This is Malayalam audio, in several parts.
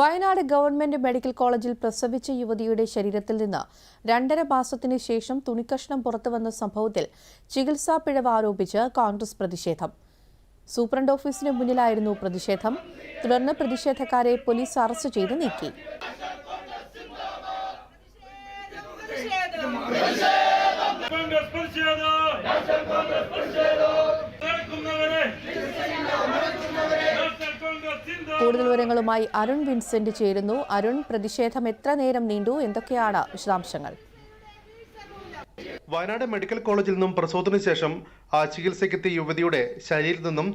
വയനാട് ഗവൺമെന്റ് മെഡിക്കൽ കോളേജിൽ പ്രസവിച്ച യുവതിയുടെ ശരീരത്തിൽ നിന്ന് രണ്ടര മാസത്തിന് ശേഷം തുണിക്കഷ്ണം പുറത്തുവന്ന സംഭവത്തിൽ ചികിത്സാ പിഴവ് ആരോപിച്ച് കോൺഗ്രസ് പ്രതിഷേധം. സൂപ്രണ്ട് ഓഫീസിന് മുന്നിലായിരുന്നു പ്രതിഷേധം. തുടർന്ന് പ്രതിഷേധക്കാരെ പോലീസ് അറസ്റ്റ് ചെയ്ത് നീക്കി. കൂടുതൽ വിവരങ്ങളുമായി അരുൺ വിൻസെന്റ് ചേരുന്നു. അരുൺ പ്രതിഷേധം എത്ര നേരം നീണ്ടു? എന്തൊക്കെയാണ് വിശദാംശങ്ങൾ? വയനാട് മെഡിക്കൽ കോളേജിൽ നിന്നും പ്രസവത്തിന് ശേഷം ചികിത്സയ്ക്കെത്തിയ യുവതിയുടെ ശരീരത്തിൽ നിന്നും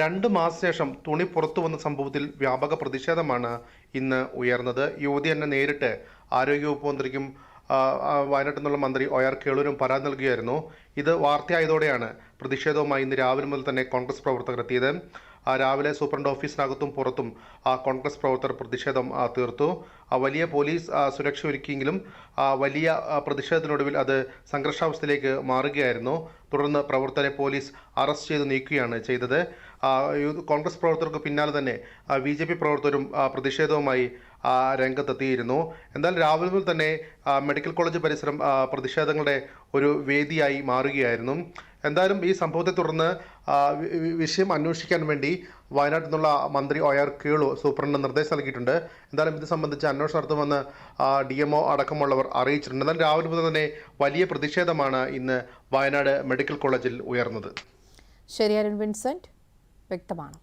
രണ്ട് മാസം ശേഷം തുണി പുറത്തു വന്ന സംഭവത്തിൽ വ്യാപക പ്രതിഷേധമാണ് ഇന്ന് ഉയർന്നത്. യുവതി തന്നെ നേരിട്ട് ആരോഗ്യവകുപ്പ് മന്ത്രിക്കും വയനാട്ടിൽ നിന്നുള്ള മന്ത്രി ഒ ആർ കേളൂരും പരാതി നൽകുകയായിരുന്നു. ഇത് വാർത്തയായതോടെയാണ് പ്രതിഷേധവുമായി ഇന്ന് രാവിലെ മുതൽ തന്നെ കോൺഗ്രസ് പ്രവർത്തകർ എത്തിയത്. രാവിലെ സൂപ്രണ്ട് ഓഫീസിനകത്തും പുറത്തും കോൺഗ്രസ് പ്രവർത്തകർ പ്രതിഷേധം തീർത്തു. വലിയ പോലീസ് സുരക്ഷ ഒരുക്കിയെങ്കിലും വലിയ പ്രതിഷേധത്തിനൊടുവിൽ അത് സംഘർഷാവസ്ഥയിലേക്ക് മാറുകയായിരുന്നു. തുടർന്ന് പ്രവർത്തകരെ പോലീസ് അറസ്റ്റ് ചെയ്ത് നീക്കുകയാണ് ചെയ്തത്. കോൺഗ്രസ് പ്രവർത്തകർക്ക് പിന്നാലെ തന്നെ ബി ജെ പി പ്രവർത്തകരും പ്രതിഷേധവുമായി രംഗത്തെത്തിയിരുന്നു. എന്നാൽ രാവിലെ മുതൽ തന്നെ മെഡിക്കൽ കോളേജ് പരിസരം പ്രതിഷേധങ്ങളുടെ ഒരു വേദിയായി മാറുകയായിരുന്നു. എന്തായാലും ഈ സംഭവത്തെ തുടർന്ന് വിഷയം അന്വേഷിക്കാൻ വേണ്ടി വയനാട്ടിൽ നിന്നുള്ള മന്ത്രി ഒ ആർ കേളു സൂപ്രണ്ടിന് നിർദ്ദേശം നൽകിയിട്ടുണ്ട്. എന്തായാലും ഇത് സംബന്ധിച്ച് അന്വേഷണം നടത്തുമെന്ന് ഡി എം ഒ അടക്കമുള്ളവർ അറിയിച്ചിട്ടുണ്ട്. എന്നാൽ രാവിലെ മുതൽ തന്നെ വലിയ പ്രതിഷേധമാണ് ഇന്ന് വയനാട് മെഡിക്കൽ കോളേജിൽ ഉയർന്നത്. ശരി അരുൺ വിൻസെന്റ്. വ്യക്തമാണ്?